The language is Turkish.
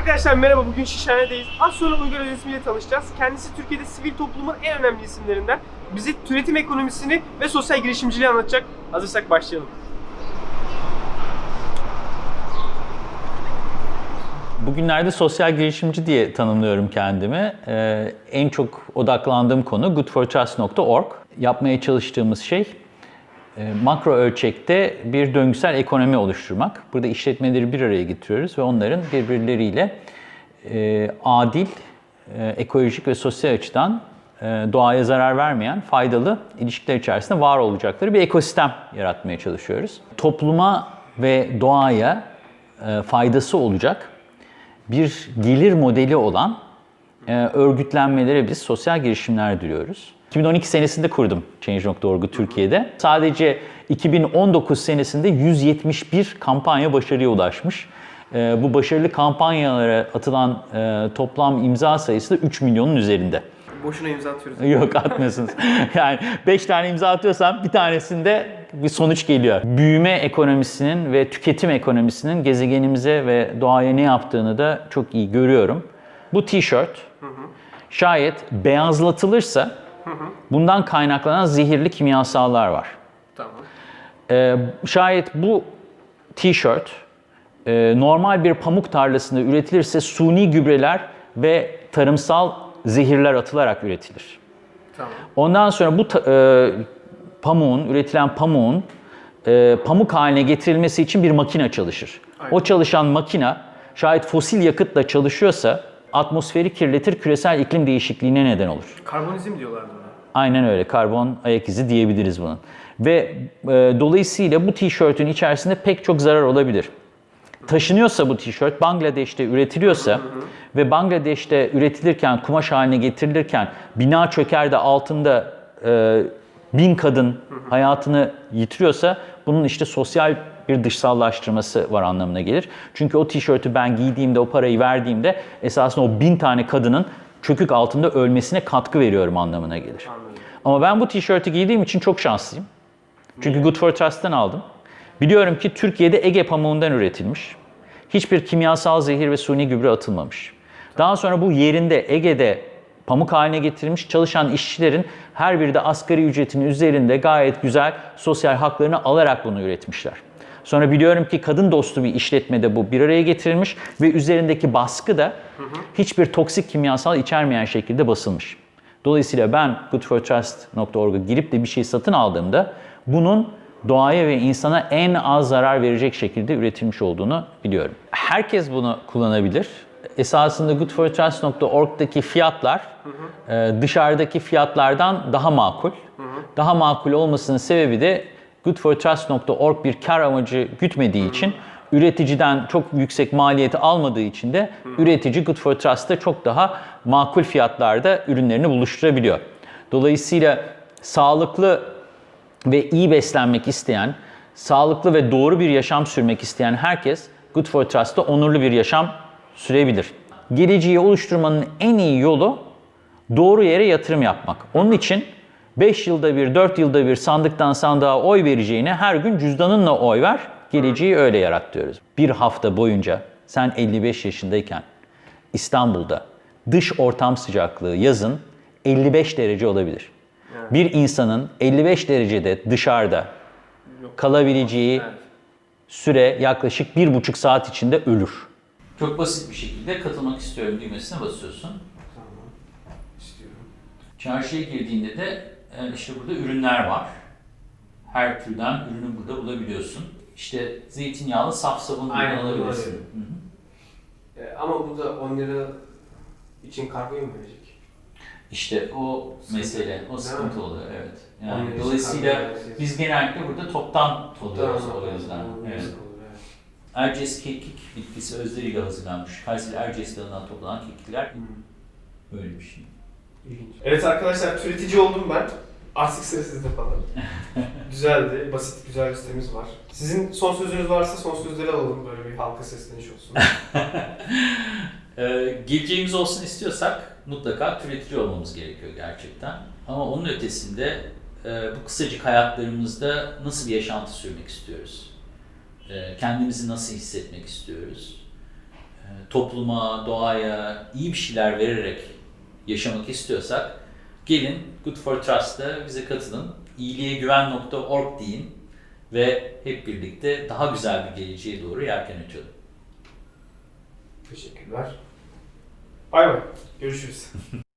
Arkadaşlar merhaba, bugün Şişhane'deyiz. Az sonra Uygar Özdesmi ile tanışacağız. Kendisi Türkiye'de sivil toplumun en önemli isimlerinden. Bize türetim ekonomisini ve sosyal girişimciliği anlatacak. Hazırsak başlayalım. Bugünlerde sosyal girişimci diye tanımlıyorum kendimi. Ee, en çok odaklandığım konu goodfortrust.org. Yapmaya çalıştığımız şey makro ölçekte bir döngüsel ekonomi oluşturmak. Burada işletmeleri bir araya getiriyoruz ve onların birbirleriyle e, adil, e, ekolojik ve sosyal açıdan e, doğaya zarar vermeyen faydalı ilişkiler içerisinde var olacakları bir ekosistem yaratmaya çalışıyoruz. Topluma ve doğaya e, faydası olacak bir gelir modeli olan e, örgütlenmelere biz sosyal girişimler diyoruz. 2012 senesinde kurdum Change.org'u Türkiye'de. Sadece 2019 senesinde 171 kampanya başarıya ulaşmış. E, bu başarılı kampanyalara atılan e, toplam imza sayısı da 3 milyonun üzerinde. Boşuna imza atıyoruz. Yok atmıyorsunuz. yani 5 tane imza atıyorsam bir tanesinde bir sonuç geliyor. Büyüme ekonomisinin ve tüketim ekonomisinin gezegenimize ve doğaya ne yaptığını da çok iyi görüyorum. Bu tişört şayet beyazlatılırsa bundan kaynaklanan zehirli kimyasallar var. Tamam. Ee, şayet bu tişört e, normal bir pamuk tarlasında üretilirse suni gübreler ve tarımsal zehirler atılarak üretilir. Tamam. Ondan sonra bu e, pamuğun, üretilen pamuğun e, pamuk haline getirilmesi için bir makine çalışır. Aynen. O çalışan makine şayet fosil yakıtla çalışıyorsa atmosferi kirletir, küresel iklim değişikliğine neden olur. Karbonizm diyorlar buna. Aynen öyle. Karbon ayak izi diyebiliriz bunun. Ve e, dolayısıyla bu tişörtün içerisinde pek çok zarar olabilir. Taşınıyorsa bu tişört Bangladeş'te üretiliyorsa ve Bangladeş'te üretilirken, kumaş haline getirilirken bina çöker de altında e, bin kadın hayatını yitiriyorsa bunun işte sosyal bir dışsallaştırması var anlamına gelir. Çünkü o tişörtü ben giydiğimde, o parayı verdiğimde esasında o bin tane kadının çökük altında ölmesine katkı veriyorum anlamına gelir. Ama ben bu tişörtü giydiğim için çok şanslıyım. Çünkü Good for Trust'tan aldım. Biliyorum ki Türkiye'de Ege pamuğundan üretilmiş. Hiçbir kimyasal zehir ve suni gübre atılmamış. Daha sonra bu yerinde Ege'de pamuk haline getirilmiş çalışan işçilerin her biri de asgari ücretin üzerinde gayet güzel sosyal haklarını alarak bunu üretmişler. Sonra biliyorum ki kadın dostu bir işletmede bu bir araya getirilmiş ve üzerindeki baskı da hiçbir toksik kimyasal içermeyen şekilde basılmış. Dolayısıyla ben goodfortrust.org'a girip de bir şey satın aldığımda bunun doğaya ve insana en az zarar verecek şekilde üretilmiş olduğunu biliyorum. Herkes bunu kullanabilir. Esasında goodfortrust.org'daki fiyatlar e, dışarıdaki fiyatlardan daha makul. Daha makul olmasının sebebi de goodfortrust.org bir kar amacı gütmediği için üreticiden çok yüksek maliyeti almadığı için de üretici Good çok daha makul fiyatlarda ürünlerini buluşturabiliyor. Dolayısıyla sağlıklı ve iyi beslenmek isteyen, sağlıklı ve doğru bir yaşam sürmek isteyen herkes Good for Trust'ta onurlu bir yaşam sürebilir. Geleceği oluşturmanın en iyi yolu doğru yere yatırım yapmak. Onun için 5 yılda bir, 4 yılda bir sandıktan sandığa oy vereceğine her gün cüzdanınla oy ver. Geleceği öyle yarat diyoruz. Bir hafta boyunca sen 55 yaşındayken İstanbul'da dış ortam sıcaklığı yazın 55 derece olabilir. Bir insanın 55 derecede dışarıda kalabileceği süre yaklaşık bir buçuk saat içinde ölür. Çok basit bir şekilde katılmak istiyorum düğmesine basıyorsun. İstiyorum. Çarşıya girdiğinde de e, işte burada ürünler var. Her türden ürünü burada bulabiliyorsun. İşte zeytinyağlı saf sabun Aynen, kullanabilirsin. doğru. Hı hı. E, ama bu da 10 lira için kargoyu mu verecek? İşte o mesele, o sıkıntı mi? oluyor evet. Yani dolayısıyla biz genellikle burada toptan Tamam, o yüzden. Evet. Erciyes kekik bitkisi özleriyle hazırlanmış. Kayseri Erciyes Dağı'ndan toplanan kekikler böyle bir şey. İlginç. Evet arkadaşlar türetici oldum ben. Artık sıra sizde falan. Güzeldi, basit, güzel bir sitemiz var. Sizin son sözünüz varsa son sözleri alalım. Böyle bir halka sesleniş olsun. Ee, geleceğimiz olsun istiyorsak mutlaka türetici olmamız gerekiyor gerçekten. Ama onun ötesinde e, bu kısacık hayatlarımızda nasıl bir yaşantı sürmek istiyoruz? E, kendimizi nasıl hissetmek istiyoruz? E, topluma, doğaya iyi bir şeyler vererek yaşamak istiyorsak gelin Good for Trust'a bize katılın. İyiliğegüven.org deyin ve hep birlikte daha güzel bir geleceğe doğru yelken açalım. Teşekkürler. Bay bay. Görüşürüz.